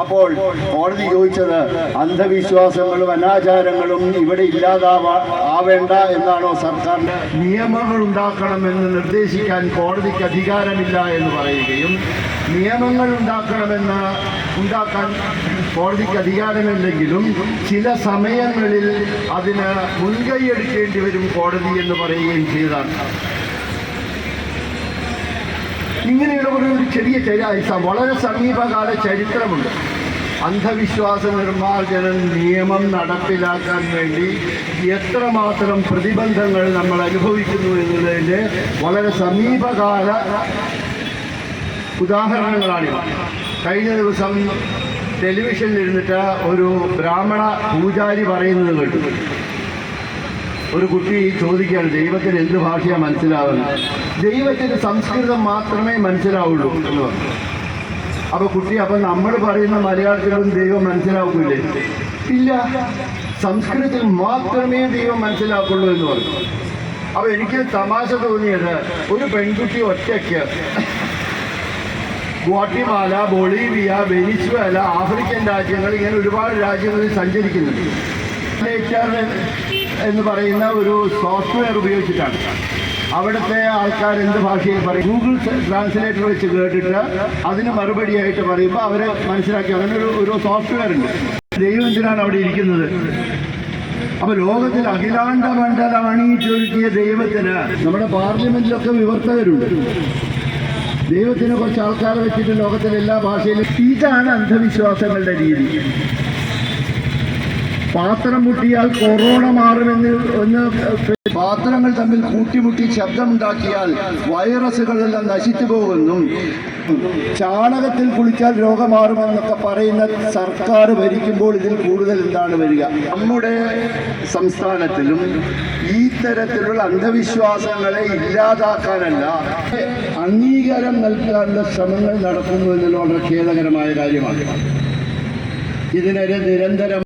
അപ്പോൾ കോടതി ചോദിച്ചത് അന്ധവിശ്വാസങ്ങളും അനാചാരങ്ങളും ഇവിടെ ഇല്ലാതാവാ ആവേണ്ട എന്നാണോ സർക്കാർ നിയമങ്ങൾ ഉണ്ടാക്കണമെന്ന് നിർദ്ദേശിക്കാൻ കോടതിക്ക് അധികാരമില്ല എന്ന് പറയുകയും നിയമങ്ങൾ ഉണ്ടാക്കണമെന്ന് ഉണ്ടാക്കാൻ കോടതിക്ക് അധികാരമില്ലെങ്കിലും ചില സമയങ്ങളിൽ അതിന് മുൻകൈ എടുക്കേണ്ടി വരും കോടതി എന്ന് പറയുകയും ചെയ്തതാണ് ഇങ്ങനെയുള്ള ഒരു ചെറിയ ചരിത്ര വളരെ സമീപകാല ചരിത്രമുണ്ട്. അന്ധവിശ്വാസ നിർമ്മാർജന നിയമം നടപ്പിലാക്കാൻ വേണ്ടി എത്രമാത്രം പ്രതിബന്ധങ്ങൾ നമ്മൾ അനുഭവിക്കുന്നു എന്നുള്ളതിന്റെ വളരെ സമീപകാല ഉദാഹരണങ്ങളാണിവ കഴിഞ്ഞ ദിവസം ടെലിവിഷനിലിരുന്നിട്ട് ഒരു ബ്രാഹ്മണ പൂജാരി പറയുന്നത് കേട്ടു. ഒരു കുട്ടി ചോദിക്കുകയാണ് ദൈവത്തിന് എന്ത് ഭാഷയാ മനസ്സിലാവുന്നത്? ദൈവത്തിന് സംസ്കൃതം മാത്രമേ മനസ്സിലാവുള്ളൂ എന്ന് പറഞ്ഞു. അപ്പൊ കുട്ടി അപ്പൊ നമ്മൾ പറയുന്ന മലയാളത്തിലും ദൈവം മനസ്സിലാക്കൂലേ ഇല്ല. സംസ്കൃതത്തിൽ മാത്രമേ ദൈവം മനസ്സിലാക്കുള്ളൂ എന്ന് പറഞ്ഞു. അപ്പൊ എനിക്ക് തമാശ തോന്നിയത് ഒരു പെൺകുട്ടി ഒറ്റയ്ക്ക് ഗോട്ടിമാല ബൊളീവിയ വെനിസ്വേല ആഫ്രിക്കൻ രാജ്യങ്ങൾ ഇങ്ങനെ ഒരുപാട് രാജ്യങ്ങളിൽ സഞ്ചരിക്കുന്നുണ്ട്. എന്ന് പറയുന്ന ഒരു സോഫ്റ്റ്വെയർ ഉപയോഗിച്ചിട്ടാണ്. അവിടുത്തെ ആൾക്കാർ എന്ത് ഭാഷയിൽ പറയും? ഗൂഗിൾ ട്രാൻസ്ലേറ്റർ വെച്ച് കേട്ടിട്ട് അതിന് മറുപടിയായിട്ട് പറയുമ്പോൾ അവരെ മനസ്സിലാക്കി. അങ്ങനെ ഒരു ഒരു സോഫ്റ്റ്വെയർ ഉണ്ട്. ദൈവം എന്തിനാണ് അവിടെ ഇരിക്കുന്നത്? അപ്പൊ ലോകത്തിൽ അഖിലാണ്ട മണ്ഡലമാണ് ചൊരുക്കിയ ദൈവത്തിന് നമ്മുടെ പാർലമെന്റിലൊക്കെ വിവർത്തകരുണ്ട്. ദൈവത്തിന് കുറച്ച് ആൾക്കാരെ വെച്ചിട്ട് ലോകത്തിലെ എല്ലാ ഭാഷയിലും ഇതാണ് അന്ധവിശ്വാസങ്ങളുടെ രീതി. പാത്രം മുട്ടിയാൽ കൊറോണ മാറുമെന്ന് ഒന്ന് പാത്രങ്ങൾ തമ്മിൽ കൂട്ടിമുട്ടി ശബ്ദമുണ്ടാക്കിയാൽ വൈറസുകളെല്ലാം നശിച്ചു പോകുന്നു. ചാണകത്തിൽ കുളിച്ചാൽ രോഗം മാറുമെന്നൊക്കെ പറയുന്ന സർക്കാർ ഭരിക്കുമ്പോൾ ഇതിൽ കൂടുതൽ എന്താണ് വരിക? നമ്മുടെ സംസ്ഥാനത്തിലും ഈ തരത്തിലുള്ള അന്ധവിശ്വാസങ്ങളെ ഇല്ലാതാക്കാനല്ല അംഗീകാരം നൽകാനുള്ള ശ്രമങ്ങൾ നടക്കുന്നു എന്നുള്ള വളരെ ഖേദകരമായ കാര്യമാണ്. ഇതിനെതിരെ നിരന്തരം